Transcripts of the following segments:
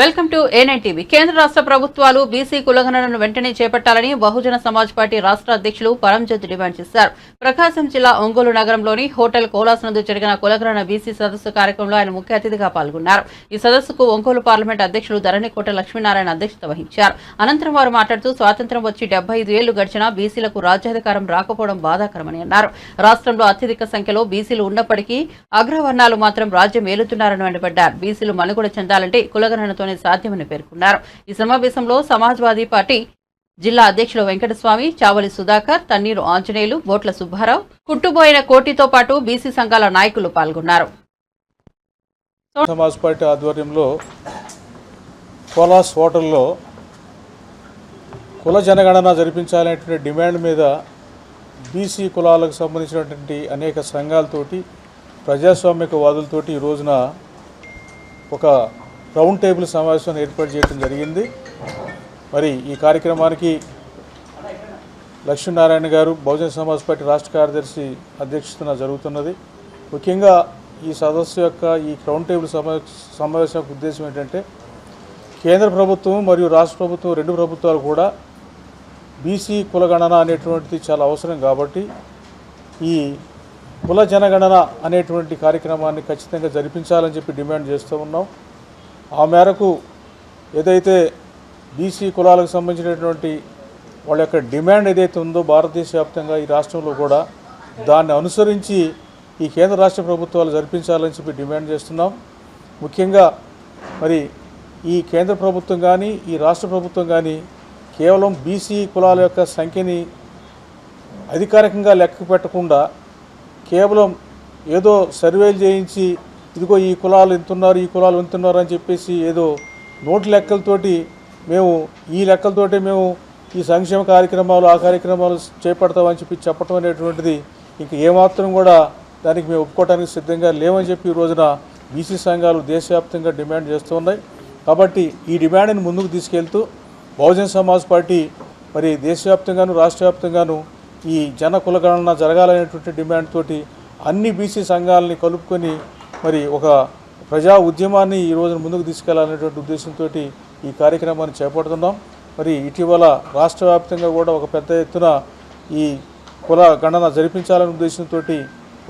Welcome to A9 TV కేంద్ర రాష్ట్ర ప్రభుత్వాలు బీసీ కులగణనను వెంటనే చేపట్టాలని బహుజన సమాజ్ పార్టీ రాష్ట్ర అధ్యక్షులు పరంజ్యోత్ డిమాండ్ చేశారు. ప్రకాశం జిల్లా ఒంగోలు నగరంలోని హోటల్ కోలాస్ నందు జరిగిన కులగణన బీసీ సదస్సు కార్యక్రమంలో ఆయన ముఖ్య అతిథిగా పాల్గొన్నారు. ఈ సదస్సుకు ఒంగోలు పార్లమెంట్ అధ్యక్షులు ధరణికోట లక్ష్మీనారాయణ అధ్యక్షత వహించారు. అనంతరం వారు మాట్లాడుతూ స్వాతంత్ర్యం వచ్చి డెబ్బై ఐదు ఏళ్ళు గడిచినా బీసీలకు రాజ్యాధికారం రాకపోవడం బాధాకరమని అన్నారు. రాష్ట్రంలో అత్యధిక సంఖ్యలో బీసీలు ఉన్నప్పటికీ అగ్రవర్ణాలు మాత్రం రాజ్యం ఏలుతున్నారని మండిపడ్డారు. బీసీలు మనుగడ చెందాలంటే కులగణనతో కులగణనతోనే సాధ్యమని పేర్కొన్నారు. ఈ సమావేశంలో సమాజ్వాదీ పార్టీ జిల్లా అధ్యక్షులు వెంకటస్వామి చావలి సుధాకర్ తన్నీరు ఆంజనేయులు బోట్ల సుబ్బారావు కుట్టుబోయిన కోటితో పాటు బీసీ సంఘాల నాయకులు పాల్గొన్నారు. సమాజ్ పార్టీ ఆధ్వర్యంలో కోలాస్ హోటల్లో కుల జనగణన జరిపించాలనేటువంటి డిమాండ్ మీద బీసీ కులాలకు సంబంధించినటువంటి అనేక సంఘాలతోటి ప్రజాస్వామిక వాదులతోటి ఈ రోజున ఒక రౌండ్ టేబుల్ సమావేశాన్ని ఏర్పాటు చేయడం జరిగింది. మరి ఈ కార్యక్రమానికి లక్ష్మీనారాయణ గారు బహుజన సమాజ్ పార్టీ రాష్ట్ర కార్యదర్శి అధ్యక్షతన జరుగుతున్నది. ముఖ్యంగా ఈ సదస్సు యొక్క ఈ రౌండ్ టేబుల్ సమావేశం యొక్క ఉద్దేశం ఏంటంటే కేంద్ర ప్రభుత్వం మరియు రాష్ట్ర ప్రభుత్వం రెండు ప్రభుత్వాలు కూడా బీసీ కులగణన అనేటువంటిది చాలా అవసరం కాబట్టి ఈ కుల జనగణన అనేటువంటి కార్యక్రమాన్ని ఖచ్చితంగా జరిపించాలని చెప్పి డిమాండ్ చేస్తూ ఉన్నాం. ఆ మేరకు ఏదైతే బీసీ కులాలకు సంబంధించినటువంటి వాళ్ళ యొక్క డిమాండ్ ఏదైతే ఉందో భారతదేశ వ్యాప్తంగా ఈ రాష్ట్రంలో కూడా దాన్ని అనుసరించి ఈ కేంద్ర రాష్ట్ర ప్రభుత్వాలు జరిపించాలని చెప్పి డిమాండ్ చేస్తున్నాం. ముఖ్యంగా మరి ఈ కేంద్ర ప్రభుత్వం కానీ ఈ రాష్ట్ర ప్రభుత్వం కానీ కేవలం బీసీ కులాల యొక్క సంఖ్యని అధికారికంగా లెక్క పెట్టకుండా కేవలం ఏదో సర్వేలు చేయించి ఇదిగో ఈ కులాలు ఎంతున్నారు ఈ కులాలు ఎంతున్నారు అని చెప్పేసి ఏదో నోటి లెక్కలతోటి మేము ఈ లెక్కలతోటి మేము ఈ సంక్షేమ కార్యక్రమాలు ఆ కార్యక్రమాలు చేపడతామని చెప్పి చెప్పడం అనేటువంటిది ఇంక ఏమాత్రం కూడా దానికి మేము ఒప్పుకోవడానికి సిద్ధంగా లేవని చెప్పి ఈ రోజున బీసీ సంఘాలు దేశవ్యాప్తంగా డిమాండ్ చేస్తూ ఉన్నాయి. కాబట్టి ఈ డిమాండ్ని ముందుకు తీసుకెళ్తూ బహుజన సమాజ్ పార్టీ మరి దేశవ్యాప్తంగాను రాష్ట్ర వ్యాప్తంగాను ఈ జన కులగణన జరగాలనేటువంటి డిమాండ్ తోటి అన్ని బీసీ సంఘాలని కలుపుకొని మరి ఒక ప్రజా ఉద్యమాన్ని ఈ రోజున ముందుకు తీసుకెళ్ళాలనేటువంటి ఉద్దేశంతో ఈ కార్యక్రమాన్ని చేపడుతున్నాం. మరి ఇటీవల రాష్ట్ర వ్యాప్తంగా కూడా ఒక పెద్ద ఎత్తున ఈ కుల గణన జరిపించాలనే ఉద్దేశంతో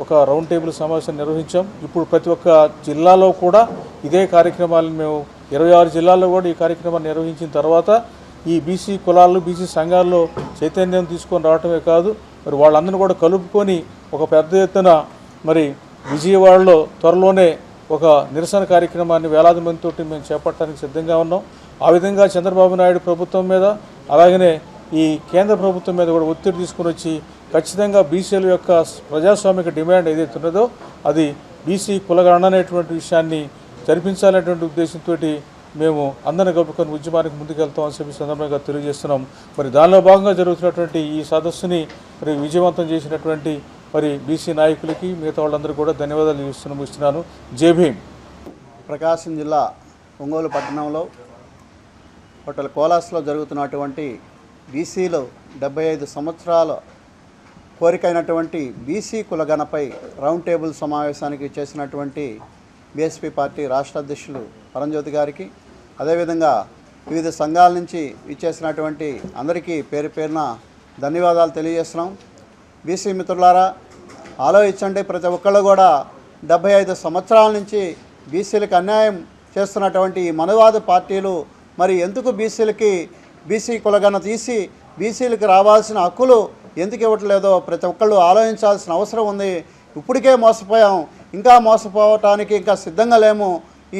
ఒక రౌండ్ టేబుల్ సమావేశం నిర్వహించాం. ఇప్పుడు ప్రతి ఒక్క జిల్లాలో కూడా ఇదే కార్యక్రమాలను మేము ఇరవై ఆరు జిల్లాల్లో కూడా ఈ కార్యక్రమాన్ని నిర్వహించిన తర్వాత ఈ బీసీ కులాలు బీసీ సంఘాల్లో చైతన్యం తీసుకొని రావటమే కాదు మరి వాళ్ళందరినీ కూడా కలుపుకొని ఒక పెద్ద ఎత్తున మరి విజయవాడలో త్వరలోనే ఒక నిరసన కార్యక్రమాన్ని వేలాది మందితో మేము చేపట్టడానికి సిద్ధంగా ఉన్నాం. ఆ విధంగా చంద్రబాబు నాయుడు ప్రభుత్వం మీద అలాగనే ఈ కేంద్ర ప్రభుత్వం మీద కూడా ఒత్తిడి తీసుకుని వచ్చి ఖచ్చితంగా బీసీల యొక్క ప్రజాస్వామిక డిమాండ్ ఏదైతే ఉన్నదో అది బీసీ కులగణన అనేటువంటి విషయాన్ని జరిపించాలనేటువంటి ఉద్దేశంతో మేము అందరిని కలుపుకొని ఉద్యమానికి ముందుకెళ్తామని చెప్పి సందర్భంగా తెలియజేస్తున్నాం. మరి దానిలో భాగంగా జరుగుతున్నటువంటి ఈ సదస్సుని మరి విజయవంతం చేసినటువంటి మరి బీసీ నాయకులకి మిగతా వాళ్ళందరూ కూడా ధన్యవాదాలు చూస్తున్నాము ఇస్తున్నాను జై ప్రకాశం జిల్లా ఒంగోలు పట్టణంలో హోటల్ కోలాస్లో జరుగుతున్నటువంటి బీసీలు డెబ్బై ఐదు సంవత్సరాల కోరికైనటువంటి బీసీ కులగణపై రౌండ్ టేబుల్ సమావేశానికి చేసినటువంటి బీఎస్పీ పార్టీ రాష్ట్ర అధ్యక్షులు పరంజ్యోతి గారికి అదేవిధంగా వివిధ సంఘాల నుంచి ఇచ్చేసినటువంటి అందరికీ పేరు పేరున ధన్యవాదాలు తెలియజేస్తున్నాం. బీసీ మిత్రులారా ఆలోచించండి. ప్రతి ఒక్కళ్ళు కూడా డెబ్బై ఐదు సంవత్సరాల నుంచి బీసీలకు అన్యాయం చేస్తున్నటువంటి ఈ మనవాద పార్టీలు మరి ఎందుకు బీసీలకి బీసీ కులగన తీసి బీసీలకు రావాల్సిన హక్కులు ఎందుకు ఇవ్వట్లేదో ప్రతి ఒక్కళ్ళు ఆలోచించాల్సిన అవసరం ఉంది. ఇప్పటికే మోసపోయాం. ఇంకా మోసపోవటానికి ఇంకా సిద్ధంగా లేము.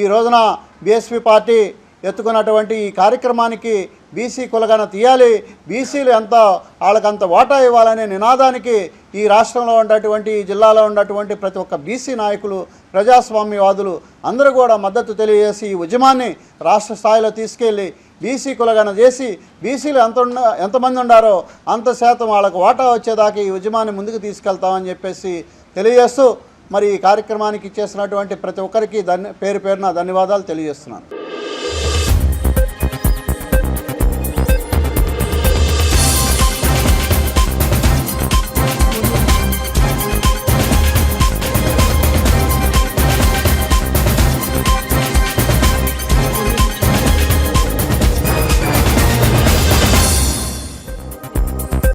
ఈ రోజున బీఎస్పీ పార్టీ ఎత్తుకున్నటువంటి ఈ కార్యక్రమానికి బీసీ కులగన తీయాలి. బీసీలు ఎంత వాళ్ళకంత వాటా ఇవ్వాలనే నినాదానికి ఈ రాష్ట్రంలో ఉన్నటువంటి జిల్లాలో ఉన్నటువంటి ప్రతి ఒక్క బీసీ నాయకులు ప్రజాస్వామ్యవాదులు అందరూ కూడా మద్దతు తెలియజేసి ఈ ఉద్యమాన్ని రాష్ట్ర స్థాయిలో తీసుకెళ్ళి బీసీ కులగన చేసి బీసీలు ఎంత ఉన్న ఎంతమంది ఉండారో అంత శాతం వాళ్ళకు వాటా వచ్చేదాకా ఈ ఉద్యమాన్ని ముందుకు తీసుకెళ్తామని చెప్పేసి తెలియజేస్తూ మరి ఈ కార్యక్రమానికి ఇచ్చేసినటువంటి ప్రతి ఒక్కరికి ధన్య పేరు పేరున ధన్యవాదాలు తెలియజేస్తున్నాను.